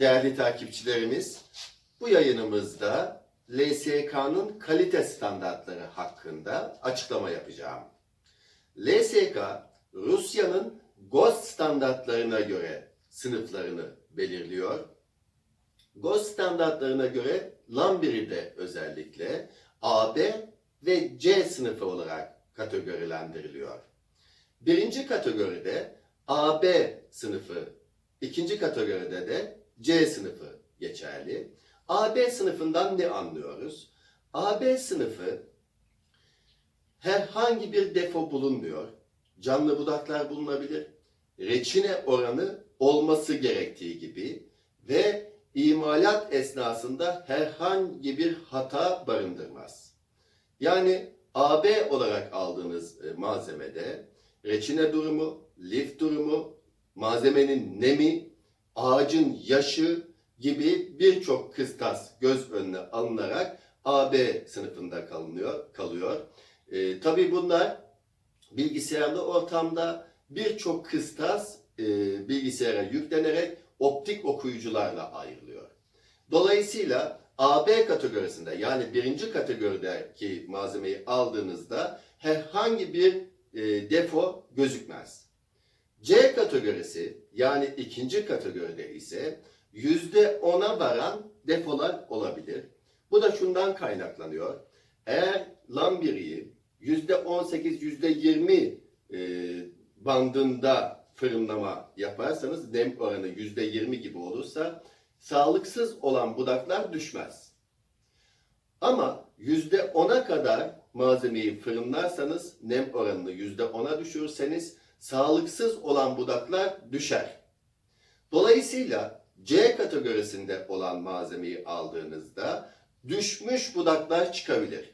Değerli takipçilerimiz, bu yayınımızda LSK'nın kalite standartları hakkında açıklama yapacağım. LSK, Rusya'nın GOST standartlarına göre sınıflarını belirliyor. GOST standartlarına göre LAN1'i de özellikle AB ve C sınıfı olarak kategorilendiriliyor. Birinci kategoride AB sınıfı, ikinci kategoride de C sınıfı geçerli. AB sınıfından ne anlıyoruz? AB sınıfı herhangi bir defo bulunmuyor. Canlı budaklar bulunabilir. Reçine oranı olması gerektiği gibi ve imalat esnasında herhangi bir hata barındırmaz. Yani AB olarak aldığınız e, malzemede reçine durumu, lif durumu, malzemenin nemi, ağacın yaşı gibi birçok kıstas göz önüne alınarak AB sınıfında kalınıyor, kalıyor. E, tabii bunlar bilgisayarlı ortamda birçok kıstas e, bilgisayara yüklenerek optik okuyucularla ayrılıyor. Dolayısıyla AB kategorisinde yani birinci kategorideki malzemeyi aldığınızda herhangi bir e, defo gözükmez. C kategorisi yani ikinci kategoride ise yüzde ona varan defolar olabilir. Bu da şundan kaynaklanıyor. Eğer lambiriyi yüzde 18, yüzde 20 e, bandında fırınlama yaparsanız nem oranı yüzde 20 gibi olursa sağlıksız olan budaklar düşmez. Ama yüzde 10'a kadar malzemeyi fırınlarsanız nem oranını yüzde 10'a düşürürseniz sağlıksız olan budaklar düşer. Dolayısıyla C kategorisinde olan malzemeyi aldığınızda düşmüş budaklar çıkabilir.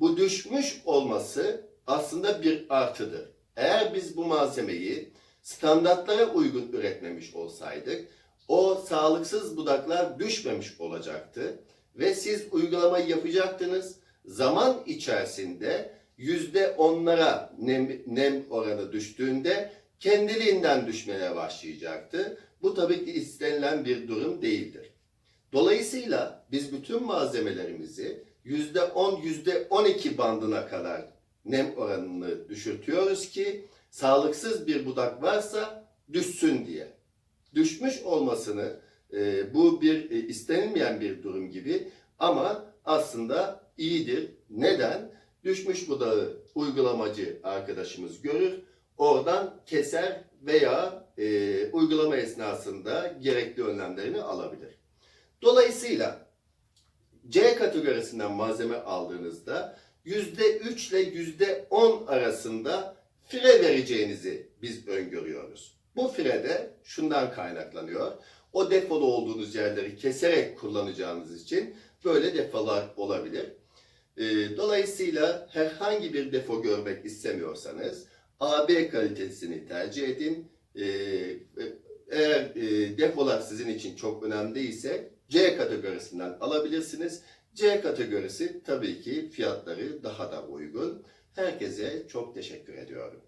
Bu düşmüş olması aslında bir artıdır. Eğer biz bu malzemeyi standartlara uygun üretmemiş olsaydık o sağlıksız budaklar düşmemiş olacaktı ve siz uygulamayı yapacaktınız. Zaman içerisinde yüzde onlara nem, nem oranı düştüğünde kendiliğinden düşmeye başlayacaktı. Bu tabii ki istenilen bir durum değildir. Dolayısıyla biz bütün malzemelerimizi yüzde on, yüzde on iki bandına kadar nem oranını düşürtüyoruz ki sağlıksız bir budak varsa düşsün diye. Düşmüş olmasını e, bu bir e, istenilmeyen bir durum gibi ama aslında iyidir. Neden? Düşmüş budağı uygulamacı arkadaşımız görür, oradan keser veya e, uygulama esnasında gerekli önlemlerini alabilir. Dolayısıyla C kategorisinden malzeme aldığınızda %3 ile %10 arasında fire vereceğinizi biz öngörüyoruz. Bu fire de şundan kaynaklanıyor. O defolu olduğunuz yerleri keserek kullanacağınız için böyle defolar olabilir. Ee, Dolayısıyla herhangi bir defo görmek istemiyorsanız AB kalitesini tercih edin. Ee, Eğer e, defolar sizin için çok önemli değilse C kategorisinden alabilirsiniz. C kategorisi tabii ki fiyatları daha da uygun. Herkese çok teşekkür ediyorum.